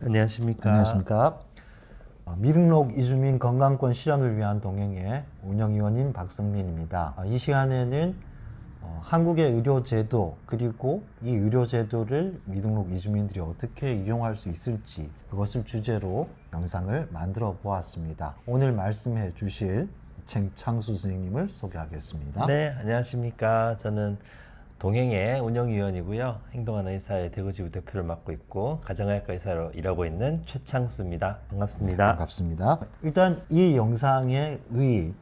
안녕하십니까. 안녕하십니까. 어, 미등록 이주민 건강권 실현을 위한 동행의 운영위원인 박성민입니다. 어, 이 시간에는 어, 한국의 의료제도 그리고 이 의료제도를 미등록 이주민들이 어떻게 이용할 수 있을지 그것을 주제로 영상을 만들어 보았습니다. 오늘 말씀해 주실 챙창수 선생님을 소개하겠습니다. 네, 안녕하십니까. 저는 동행의 운영위원이고요. 행동하는 의사의 대구지부 대표를 맡고 있고 가정의학과 의사로 일하고 있는 최창수입니다. 반갑습니다. 반갑습니다. 일단 이 영상의 의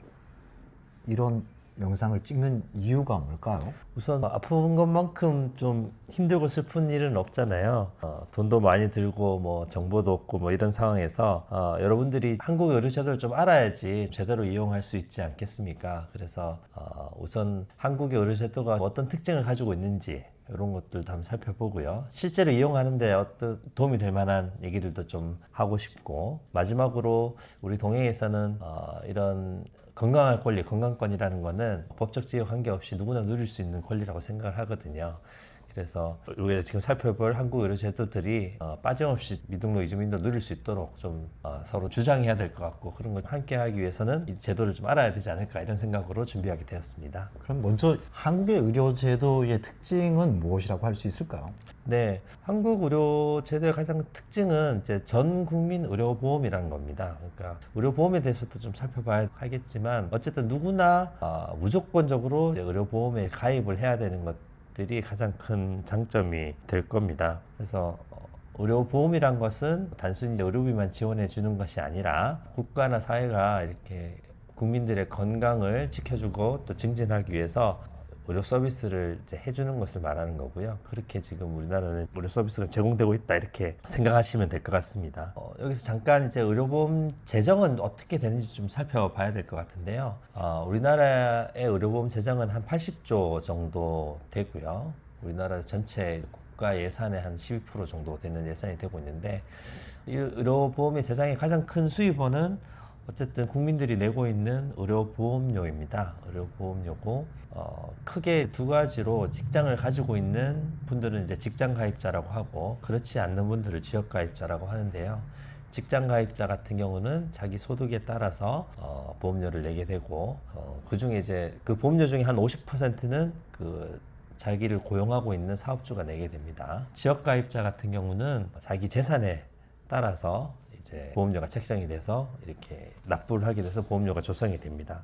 이런 영상을 찍는 이유가 뭘까요? 우선 아픈 것만큼 좀 힘들고 슬픈 일은 없잖아요. 어, 돈도 많이 들고 뭐 정보도 없고 뭐 이런 상황에서 어, 여러분들이 한국 의료 제도를 좀 알아야지 제대로 이용할 수 있지 않겠습니까? 그래서 어, 우선 한국의 의료 제도가 어떤 특징을 가지고 있는지 이런 것들도 한번 살펴보고요. 실제로 이용하는데 어떤 도움이 될 만한 얘기들도 좀 하고 싶고 마지막으로 우리 동행에서는 어, 이런 건강할 권리, 건강권이라는 거는 법적 지역 관계없이 누구나 누릴 수 있는 권리라고 생각을 하거든요. 그래서 우리가 지금 살펴볼 한국 의료 제도들이 어, 빠짐없이 미등록 이주민도 누릴 수 있도록 좀 어, 서로 주장해야 될 것 같고 그런 걸 함께 하기 위해서는 이 제도를 좀 알아야 되지 않을까 이런 생각으로 준비하게 되었습니다. 그럼 먼저 한국의 의료 제도의 특징은 무엇이라고 할 수 있을까요? 네, 한국 의료 제도의 가장 큰 특징은 이제 전 국민 의료 보험이라는 겁니다. 그러니까 의료 보험에 대해서도 좀 살펴봐야 하겠지만 어쨌든 누구나 어, 무조건적으로 이제 의료 보험에 가입을 해야 되는 것 들이 가장 큰 장점이 될 겁니다. 그래서 어, 의료보험이란 것은 단순히 의료비만 지원해 주는 것이 아니라 국가나 사회가 이렇게 국민들의 건강을 지켜주고 또 증진하기 위해서 의료 서비스를 이제 해주는 것을 말하는 거고요. 그렇게 지금 우리나라는 의료 서비스가 제공되고 있다 이렇게 생각하시면 될 것 같습니다. 어, 여기서 잠깐 이제 의료보험 재정은 어떻게 되는지 좀 살펴봐야 될 것 같은데요. 어, 우리나라의 의료보험 재정은 한 80조 정도 되고요. 우리나라 전체 국가 예산의 한 12% 정도 되는 예산이 되고 있는데 이 의료보험의 재정의 가장 큰 수입원은 어쨌든 국민들이 내고 있는 의료보험료입니다. 의료보험료고 어, 크게 두 가지로 직장을 가지고 있는 분들은 이제 직장 가입자라고 하고 그렇지 않는 분들을 지역 가입자라고 하는데요. 직장 가입자 같은 경우는 자기 소득에 따라서 어, 보험료를 내게 되고 어, 그 중에 이제 그 보험료 중에 한 50%는 그 자기를 고용하고 있는 사업주가 내게 됩니다. 지역 가입자 같은 경우는 자기 재산에 따라서 이제 보험료가 책정이 돼서 이렇게 납부를 하게 돼서 보험료가 조성이 됩니다.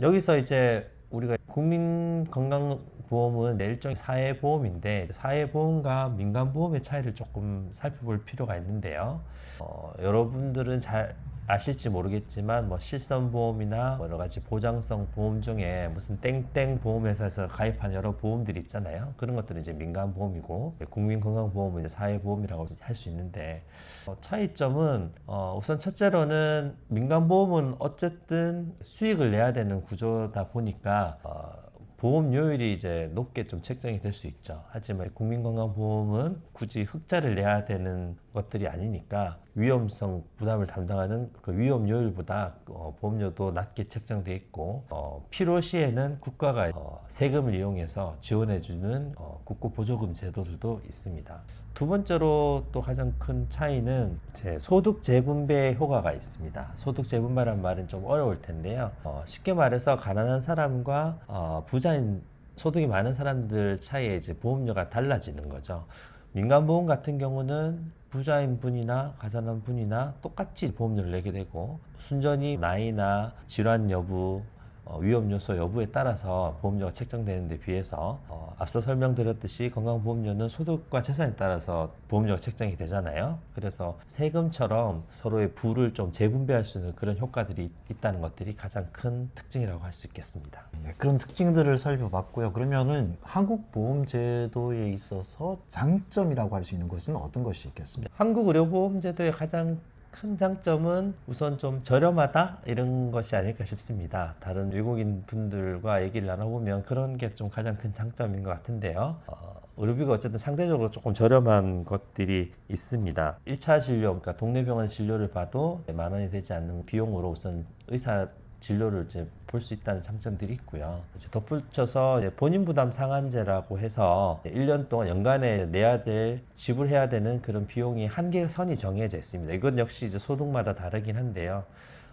여기서 이제 우리가 국민건강보험은 내 일종의 사회보험인데 사회보험과 민간보험의 차이를 조금 살펴볼 필요가 있는데요. 어, 여러분들은 잘 아실지 모르겠지만 뭐 실손보험이나 여러 가지 보장성 보험 중에 무슨 땡땡 보험회사에서 가입한 여러 보험들이 있잖아요. 그런 것들은 이제 민간 보험이고 국민건강보험은 이제 사회보험이라고 할 수 있는데 어, 차이점은 어, 우선 첫째로는 민간 보험은 어쨌든 수익을 내야 되는 구조다 보니까 어, 보험료율이 이제 높게 좀 책정이 될 수 있죠. 하지만 국민건강보험은 굳이 흑자를 내야 되는 것들이 아니니까 위험성 부담을 담당하는 그 위험료율보다 어, 보험료도 낮게 책정돼 있고 어, 필요 시에는 국가가 어, 세금을 이용해서 지원해주는 어, 국고 보조금 제도들도 있습니다. 두 번째로 또 가장 큰 차이는 제 소득 재분배 효과가 있습니다. 소득 재분배란 말은 좀 어려울 텐데요. 어, 쉽게 말해서 가난한 사람과 어, 부자인 소득이 많은 사람들 사이에 이제 보험료가 달라지는 거죠. 민간보험 같은 경우는 부자인 분이나 가난한 분이나 똑같이 보험료를 내게 되고 순전히 나이나 질환 여부 어, 위험 요소 여부에 따라서 보험료가 책정되는 데 비해서 어, 앞서 설명드렸듯이 건강보험료는 소득과 재산에 따라서 보험료가 책정이 되잖아요. 그래서 세금처럼 서로의 부를 좀 재분배할 수 있는 그런 효과들이 있다는 것들이 가장 큰 특징이라고 할 수 있겠습니다. 예, 그런 특징들을 살펴봤고요. 그러면은 한국 보험제도에 있어서 장점이라고 할 수 있는 것은 어떤 것이 있겠습니까? 한국 의료보험제도의 가장 큰 장점은 우선 좀 저렴하다 이런 것이 아닐까 싶습니다. 다른 외국인 분들과 얘기를 나눠보면 그런 게 좀 가장 큰 장점인 것 같은데요. 어, 의료비가 어쨌든 상대적으로 조금 저렴한 것들이 있습니다. 1차 진료, 그러니까 동네 병원 진료를 봐도 만 원이 되지 않는 비용으로 우선 의사 진료를 이제 볼 수 있다는 장점들이 있고요. 덧붙여서 본인 부담 상한제라고 해서 1년 동안 연간에 내야 될 지불해야 되는 그런 비용이 한계 선이 정해져 있습니다. 이건 역시 이제 소득마다 다르긴 한데요.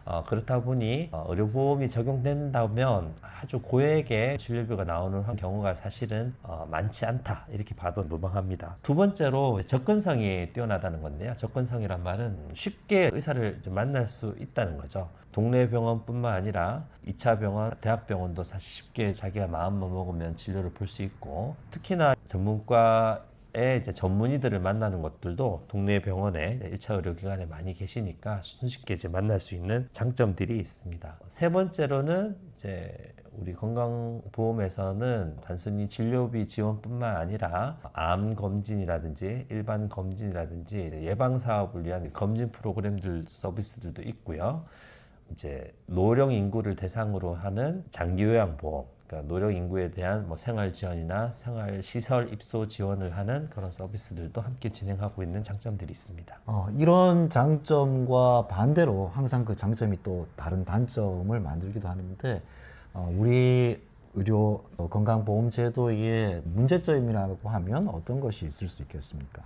어, 그렇다 보니 어, 의료보험이 적용된다면 아주 고액의 진료비가 나오는 한 경우가 사실은 어, 많지 않다 이렇게 봐도 무방합니다. 두 번째로 접근성이 뛰어나다는 건데요. 접근성이란 말은 쉽게 의사를 만날 수 있다는 거죠. 동네 병원뿐만 아니라 2차 병원, 대학병원도 사실 쉽게 자기가 마음만 먹으면 진료를 볼 수 있고 특히나 전문과 의 이제 전문의들을 만나는 것들도 동네 병원에 1차 의료기관에 많이 계시니까 손쉽게 이제 만날 수 있는 장점들이 있습니다. 세 번째로는 이제 우리 건강보험에서는 단순히 진료비 지원뿐만 아니라 암 검진이라든지 일반 검진이라든지 예방 사업을 위한 검진 프로그램들 서비스들도 있고요. 이제 노령 인구를 대상으로 하는 장기 요양 보험, 그러니까 노령 인구에 대한 뭐 생활 지원이나 생활 시설 입소 지원을 하는 그런 서비스들도 함께 진행하고 있는 장점들이 있습니다. 어, 이런 장점과 반대로 항상 그 장점이 또 다른 단점을 만들기도 하는데 어, 우리 의료 어, 건강보험 제도의 문제점이라고 하면 어떤 것이 있을 수 있겠습니까?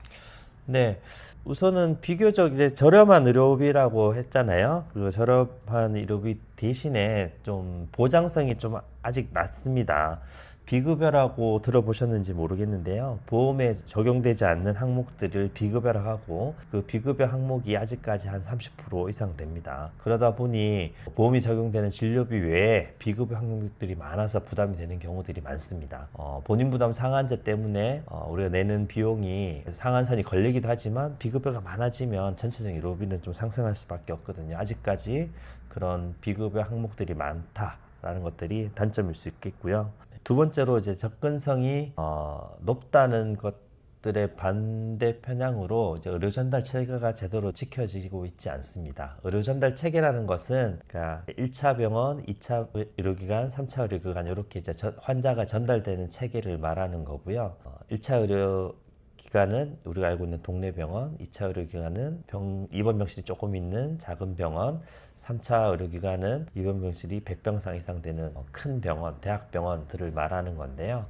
네, 우선은 비교적 이제 저렴한 의료비라고 했잖아요. 그 저렴한 의료비 대신에 좀 보장성이 좀 아직 낮습니다. 비급여라고 들어보셨는지 모르겠는데요. 보험에 적용되지 않는 항목들을 비급여라고 그 비급여 항목이 아직까지 한 30% 이상 됩니다. 그러다 보니 보험이 적용되는 진료비 외에 비급여 항목들이 많아서 부담이 되는 경우들이 많습니다. 어, 본인 부담 상한제 때문에 어, 우리가 내는 비용이 상한선이 걸리기도 하지만 비급여가 많아지면 전체적인 의료비는 좀 상승할 수밖에 없거든요. 아직까지 그런 비급여 항목들이 많다라는 것들이 단점일 수 있겠고요. 두 번째로 이제 접근성이 어, 높다는 것들의 반대 편향으로 이제 의료 전달 체계가 제대로 지켜지고 있지 않습니다. 의료 전달 체계라는 것은 그러니까 1차 병원, 2차 의료기관, 3차 의료기관 이렇게 이제 저- 환자가 전달되는 체계를 말하는 거고요. 어, 1차 의료 기관은 우리가 알고 있는 동네 병원, 2차 의료기관은 병, 입원 병실이 조금 있는 작은 병원, 3차 의료기관은 입원 병실이 100병상 이상 되는 어, 큰 병원, 대학병원들을 말하는 건데요.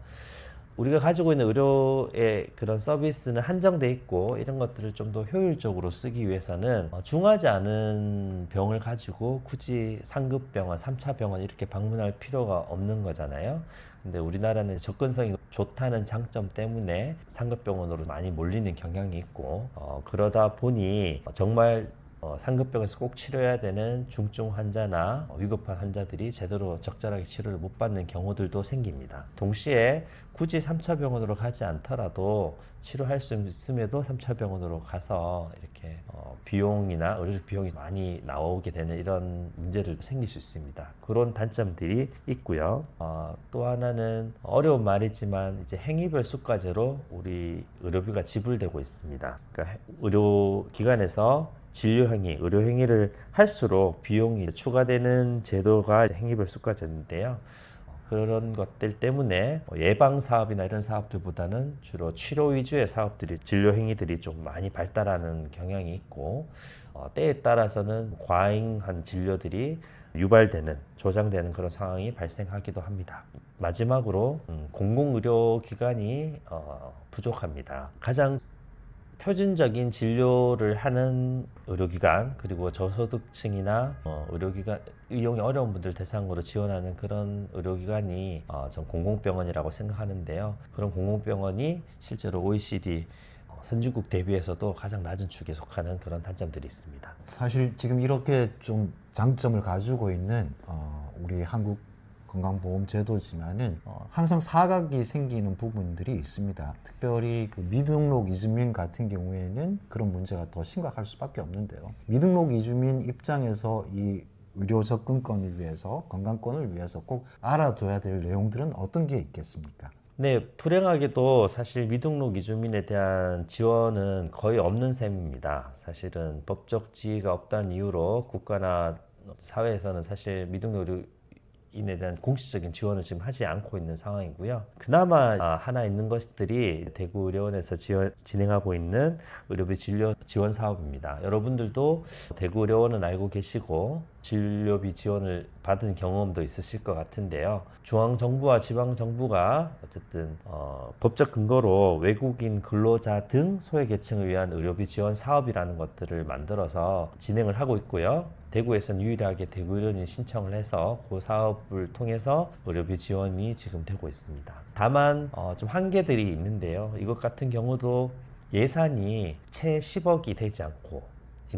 우리가 가지고 있는 의료의 그런 서비스는 한정돼 있고 이런 것들을 좀 더 효율적으로 쓰기 위해서는 어, 중하지 않은 병을 가지고 굳이 상급 병원, 3차 병원 이렇게 방문할 필요가 없는 거잖아요. 근데 우리나라는 접근성이 좋다는 장점 때문에 상급병원으로 많이 몰리는 경향이 있고 어, 그러다 보니 정말 어, 상급병에서 꼭 치료해야 되는 중증 환자나 어, 위급한 환자들이 제대로 적절하게 치료를 못 받는 경우들도 생깁니다. 동시에 굳이 3차 병원으로 가지 않더라도 치료할 수 있음에도 3차 병원으로 가서 이렇게 어, 비용이나 의료적 비용이 많이 나오게 되는 이런 문제들도 생길 수 있습니다. 그런 단점들이 있고요. 어, 또 하나는 어려운 말이지만 이제 행위별 수가제로 우리 의료비가 지불되고 있습니다. 그러니까 의료 기관에서 진료 행위, 의료 행위를 할수록 비용이 추가되는 제도가 행위별 수가제인데요. 어, 그런 것들 때문에 뭐 예방 사업이나 이런 사업들보다는 주로 치료 위주의 사업들이 진료 행위들이 좀 많이 발달하는 경향이 있고 어, 때에 따라서는 과잉한 진료들이 유발되는 조장되는 그런 상황이 발생하기도 합니다. 마지막으로 음, 공공의료기관이 어, 부족합니다. 가장 표준적인 진료를 하는 의료기관 그리고 저소득층이나 어, 의료기관 이용이 어려운 분들 대상으로 지원하는 그런 의료기관이 어, 전 공공병원이라고 생각하는데요. 그런 공공병원이 실제로 OECD 어, 선진국 대비해서도 가장 낮은 축에 속하는 그런 단점들이 있습니다. 사실 지금 이렇게 좀 장점을 가지고 있는 어, 우리 한국 건강보험 제도지만은 어, 항상 사각이 생기는 부분들이 있습니다. 특별히 그 미등록 이주민 같은 경우에는 그런 문제가 더 심각할 수밖에 없는데요. 미등록 이주민 입장에서 이 의료 접근권을 위해서 건강권을 위해서 꼭 알아둬야 될 내용들은 어떤 게 있겠습니까? 네, 불행하게도 사실 미등록 이주민에 대한 지원은 거의 없는 셈입니다. 사실은 법적 지위가 없다는 이유로 국가나 사회에서는 사실 미등록 인에 대한 공식적인 지원을 지금 하지 않고 있는 상황이고요. 그나마 아, 하나 있는 것들이 대구의료원에서 지원, 진행하고 있는 의료비 진료 지원 사업입니다. 여러분들도 대구의료원은 알고 계시고 진료비 지원을 받은 경험도 있으실 것 같은데요. 중앙 정부와 지방 정부가 어쨌든 어, 법적 근거로 외국인 근로자 등 소외계층을 위한 의료비 지원 사업이라는 것들을 만들어서 진행을 하고 있고요. 대구에서는 유일하게 대구의료인이 신청을 해서 그 사업을 통해서 의료비 지원이 지금 되고 있습니다. 다만 어, 좀 한계들이 있는데요. 이것 같은 경우도 예산이 채 10억이 되지 않고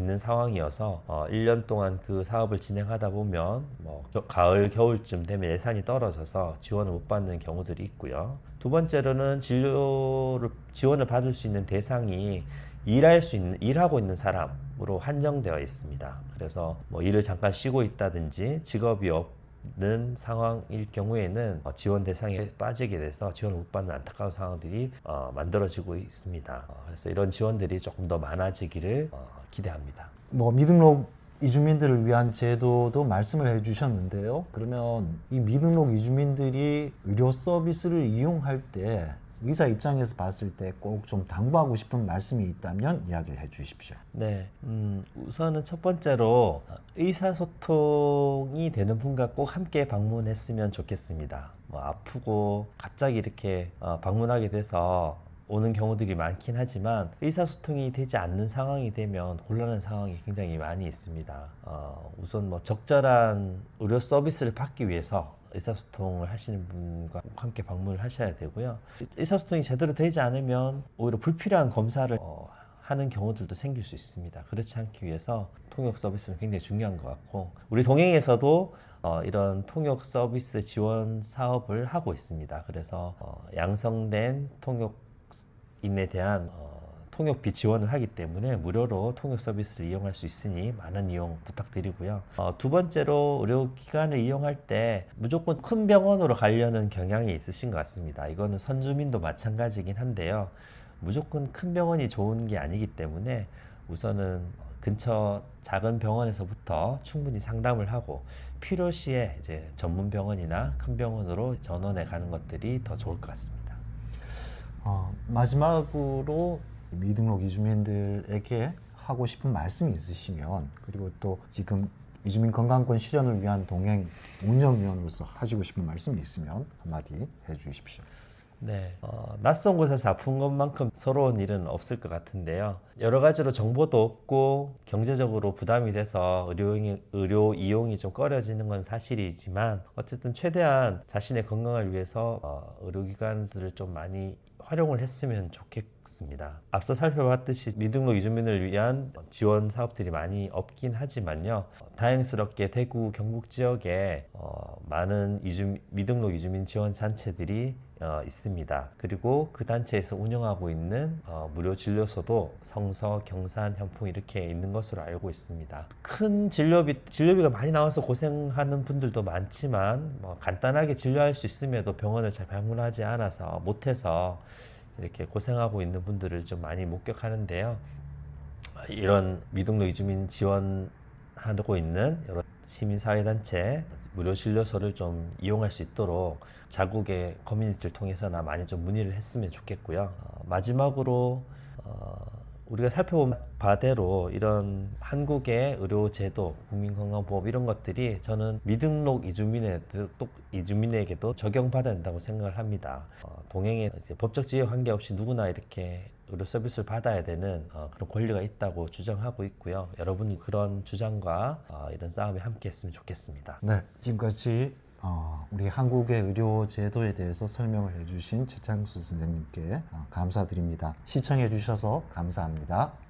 있는 상황이어서 어, 1년 동안 그 사업을 진행하다 보면 뭐 겨- 가을 겨울쯤 되면 예산이 떨어져서 지원을 못 받는 경우들이 있고요. 두 번째로는 진료를 지원을 받을 수 있는 대상이 일할 수 있는 일하고 있는 사람으로 한정되어 있습니다. 그래서 뭐 일을 잠깐 쉬고 있다든지 직업이 없 는 상황일 경우에는 어, 지원 대상에 빠지게 돼서 지원을 못 받는 안타까운 상황들이 어, 만들어지고 있습니다. 어, 그래서 이런 지원들이 조금 더 많아지기를 어, 기대합니다. 뭐 미등록 이주민들을 위한 제도도 말씀을 해주셨는데요. 그러면 이 미등록 이주민들이 의료 서비스를 이용할 때 의사 입장에서 봤을 때 꼭 좀 당부하고 싶은 말씀이 있다면 이야기를 해주십시오. 네, 음, 우선은 첫 번째로 의사소통이 되는 분과 꼭 함께 방문했으면 좋겠습니다. 뭐 아프고 갑자기 이렇게 어, 방문하게 돼서 오는 경우들이 많긴 하지만 의사소통이 되지 않는 상황이 되면 곤란한 상황이 굉장히 많이 있습니다. 어, 우선 뭐 적절한 의료 서비스를 받기 위해서 의사소통을 하시는 분과 꼭 함께 방문을 하셔야 되고요. 의사소통이 제대로 되지 않으면 오히려 불필요한 검사를 어, 하는 경우들도 생길 수 있습니다. 그렇지 않기 위해서 통역 서비스는 굉장히 중요한 것 같고 우리 동행에서도 어, 이런 통역 서비스 지원 사업을 하고 있습니다. 그래서 어, 양성된 통역인에 대한 어, 통역비 지원을 하기 때문에 무료로 통역 서비스를 이용할 수 있으니 많은 이용 부탁드리고요. 어, 두 번째로 의료기관을 이용할 때 무조건 큰 병원으로 가려는 경향이 있으신 것 같습니다. 이거는 선주민도 마찬가지긴 한데요. 무조건 큰 병원이 좋은 게 아니기 때문에 우선은 근처 작은 병원에서부터 충분히 상담을 하고 필요시에 이제 전문 병원이나 큰 병원으로 전원해 가는 것들이 더 좋을 것 같습니다. 어, 마지막으로 미등록 이주민들에게 하고 싶은 말씀이 있으시면 그리고 또 지금 이주민 건강권 실현을 위한 동행 운영위원으로서 하시고 싶은 말씀이 있으면 한마디 해주십시오. 네, 어, 낯선 곳에서 아픈 것만큼 서러운 일은 없을 것 같은데요. 여러 가지로 정보도 없고 경제적으로 부담이 돼서 의료, 의료 이용이 좀 꺼려지는 건 사실이지만 어쨌든 최대한 자신의 건강을 위해서 어, 의료기관들을 좀 많이 활용을 했으면 좋겠 습니다. 앞서 살펴봤듯이 미등록 이주민을 위한 지원 사업들이 많이 없긴 하지만요. 어, 다행스럽게 대구 경북 지역에 어, 많은 이주, 미등록 이주민 지원 단체들이 어, 있습니다. 그리고 그 단체에서 운영하고 있는 어, 무료 진료소도 성서, 경산, 현풍 이렇게 있는 것으로 알고 있습니다. 큰 진료비 진료비가 많이 나와서 고생하는 분들도 많지만 뭐 간단하게 진료할 수 있음에도 병원을 잘 방문하지 않아서 못해서 이렇게 고생하고 있는 분들을 좀 많이 목격하는데요. 이런 미등록 이주민 지원하고 있는 여러 시민사회단체 무료 진료소를 좀 이용할 수 있도록 자국의 커뮤니티를 통해서나 많이 좀 문의를 했으면 좋겠고요. 어, 마지막으로 어, 우리가 살펴본 바대로 이런 한국의 의료제도, 국민건강보험 이런 것들이 저는 미등록 이주민에도 또 이주민에게도 적용받아야 된다고 생각을 합니다. 어, 이제 법적 지위 관계없이 누구나 이렇게 의료 서비스를 받아야 되는 어, 그런 권리가 있다고 주장하고 있고요. 여러분이 그런 주장과 어, 이런 싸움에 함께했으면 좋겠습니다. 네, 지금까지 어, 우리 한국의 의료 제도에 대해서 설명을 해주신 최창수 선생님께 어, 감사드립니다. 시청해 주셔서 감사합니다.